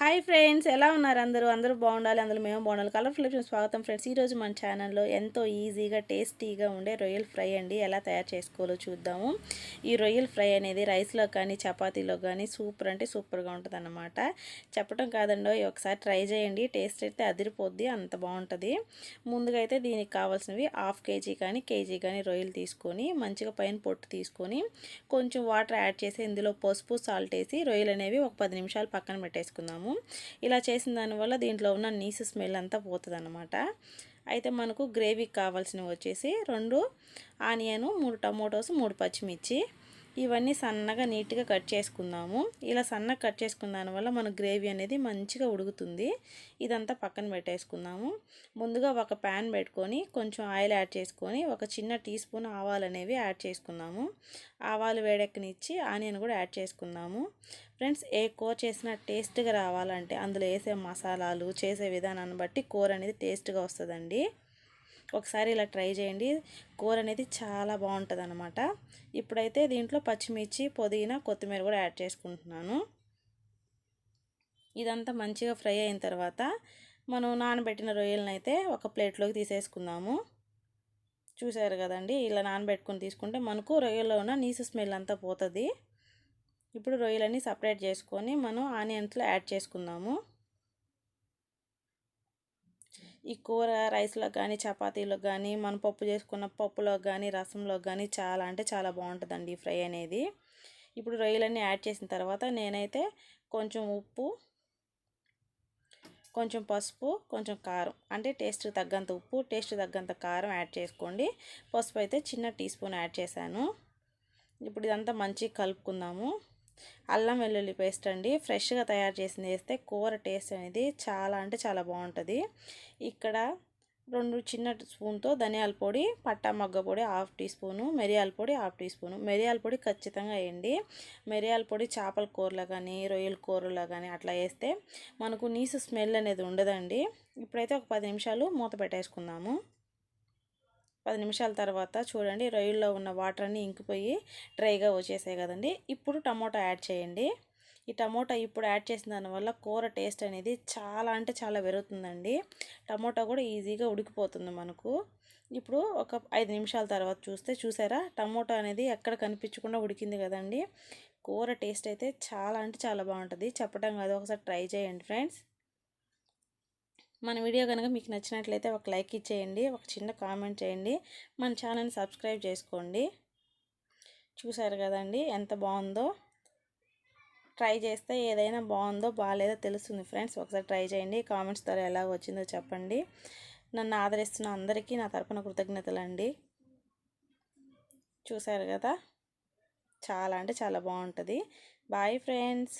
Hi friends ఎలా ఉన్నారు అందరూ? అందరూ బాగుండాలి అందరూ మేము బాగుండాలి. కలర్ ఫ్లిప్స్ స్వాగతం ఫ్రెండ్స్. ఈరోజు మన ఛానల్లో ఎంతో ఈజీగా టేస్టీగా ఉండే రొయ్యల్ ఫ్రై అండి. ఎలా తయారు చేసుకోవాలో చూద్దాము. ఈ రొయ్యల్ ఫ్రై అనేది రైస్లో కానీ చపాతీలో కానీ సూపర్ అంటే సూపర్గా ఉంటుంది చెప్పడం కాదండో ఒకసారి ట్రై చేయండి. టేస్ట్ అయితే అదిరిపోద్ది అంత బాగుంటుంది. ముందుగా అయితే దీనికి కావాల్సినవి హాఫ్ కేజీ కానీ కేజీ కానీ రొయ్యలు తీసుకొని మంచిగా పైన పొట్టు తీసుకొని కొంచెం వాటర్ యాడ్ చేసి ఇందులో పసుపు సాల్ట్ వేసి రొయ్యలు అనేవి ఒక పది నిమిషాలు పక్కన పెట్టేసుకుందాము. ఇలా చేసిన దానివల్ల దీంట్లో ఉన్న నీసు స్మెల్ అంతా పోతుంది అనమాట అయితే మనకు గ్రేవీకి కావాల్సినవి వచ్చేసి రెండు ఆనియను మూడు టమోటోస్ మూడు పచ్చిమిర్చి. ఇవన్నీ సన్నగా నీట్గా కట్ చేసుకుందాము. ఇలా సన్నగా కట్ చేసుకున్న దానివల్ల మన గ్రేవీ అనేది మంచిగా ఉడుకుతుంది. ఇదంతా పక్కన పెట్టేసుకుందాము. ముందుగా ఒక ప్యాన్ పెట్టుకొని కొంచెం ఆయిల్ యాడ్ చేసుకొని ఒక చిన్న టీ స్పూన్ ఆవాలు అనేవి యాడ్ చేసుకుందాము. ఆవాలు వేడెక్కనిచ్చి ఆనియన్ కూడా యాడ్ చేసుకుందాము. ఫ్రెండ్స్ ఏ కూర చేసినా టేస్ట్గా రావాలంటే అందులో వేసే మసాలాలు చేసే విధానాన్ని బట్టి కూర అనేది టేస్ట్గా వస్తుందండి. ఒకసారి ఇలా ట్రై చేయండి. కూర అనేది చాలా బాగుంటుంది అనమాట ఇప్పుడైతే దీంట్లో పచ్చిమిర్చి పుదీనా కొత్తిమీర కూడా యాడ్ చేసుకుంటున్నాను. ఇదంతా మంచిగా ఫ్రై అయిన తర్వాత మనం నానబెట్టిన రొయ్యలను అయితే ఒక ప్లేట్లోకి తీసేసుకుందాము. చూసారు కదండి? ఇలా నానబెట్టుకొని తీసుకుంటే మనకు రొయ్యల్లో ఉన్న నీసు స్మెల్ అంతా పోతుంది. ఇప్పుడు రొయ్యలన్నీ సపరేట్ చేసుకొని మనం ఆనియన్స్లో యాడ్ చేసుకుందాము. ఈ కూర రైస్లో కానీ చపాతీలో కానీ మన పప్పు చేసుకున్న పప్పులో కానీ రసంలో కానీ చాలా అంటే చాలా బాగుంటుందండి ఈ ఫ్రై అనేది. ఇప్పుడు రొయ్యలన్నీ యాడ్ చేసిన తర్వాత నేనైతే కొంచెం ఉప్పు కొంచెం పసుపు కొంచెం కారం అంటే టేస్ట్ తగ్గంత ఉప్పు టేస్ట్ తగ్గంత కారం యాడ్ చేసుకోండి. పసుపు అయితే చిన్న టీ స్పూన్ యాడ్ చేశాను. ఇప్పుడు ఇదంతా మంచిగా కలుపుకుందాము. అల్లం వెల్లుల్లి పేస్ట్ అండి. ఫ్రెష్గా తయారు చేసింది వేస్తే కూర టేస్ట్ అనేది చాలా అంటే చాలా బాగుంటుంది. ఇక్కడ రెండు చిన్న స్పూన్తో ధనియాల పొడి పట్టా మగ్గ పొడి హాఫ్ టీ స్పూను మిరియాల పొడి హాఫ్ టీ స్పూను. మిరియాల పొడి ఖచ్చితంగా వేయండి. మిరియాల పొడి చేపల కూరలో కానీ రొయ్యల కూరలో కానీ అట్లా వేస్తే మనకు నీసు స్మెల్ అనేది ఉండదండి. ఇప్పుడైతే ఒక పది నిమిషాలు మూత పెట్టేసుకుందాము. పది నిమిషాల తర్వాత చూడండి రొయ్యల్లో ఉన్న వాటర్ అన్నీ ఇంకిపోయి డ్రైగా వచ్చేసాయి కదండి. ఇప్పుడు టమోటా యాడ్ చేయండి. ఈ టమోటా ఇప్పుడు యాడ్ చేసిన దానివల్ల కూర టేస్ట్ అనేది చాలా అంటే చాలా పెరుగుతుందండి. టమోటా కూడా ఈజీగా ఉడికిపోతుంది మనకు. ఇప్పుడు ఒక ఐదు నిమిషాల తర్వాత చూస్తే చూసారా టమోటా అనేది ఎక్కడ కనిపించకుండా ఉడికింది కదండి. కూర టేస్ట్ అయితే చాలా అంటే చాలా బాగుంటుంది. చెప్పడం కాదు ఒకసారి ట్రై చేయండి ఫ్రెండ్స్. మన వీడియో కనుక మీకు నచ్చినట్లయితే ఒక లైక్ ఇచ్చేయండి ఒక చిన్న కామెంట్ చేయండి మన ఛానల్ని సబ్స్క్రైబ్ చేసుకోండి. చూసారు కదండి ఎంత బాగుందో? ట్రై చేస్తే ఏదైనా బాగుందో బాగాలేదో తెలుస్తుంది ఫ్రెండ్స్. ఒకసారి ట్రై చేయండి కామెంట్స్ ద్వారా ఎలా వచ్చిందో చెప్పండి. నన్ను ఆదరిస్తున్న అందరికీ నా తరపున కృతజ్ఞతలండి. చూసారు కదా? చాలా అంటే చాలా బాగుంటుంది. Bye friends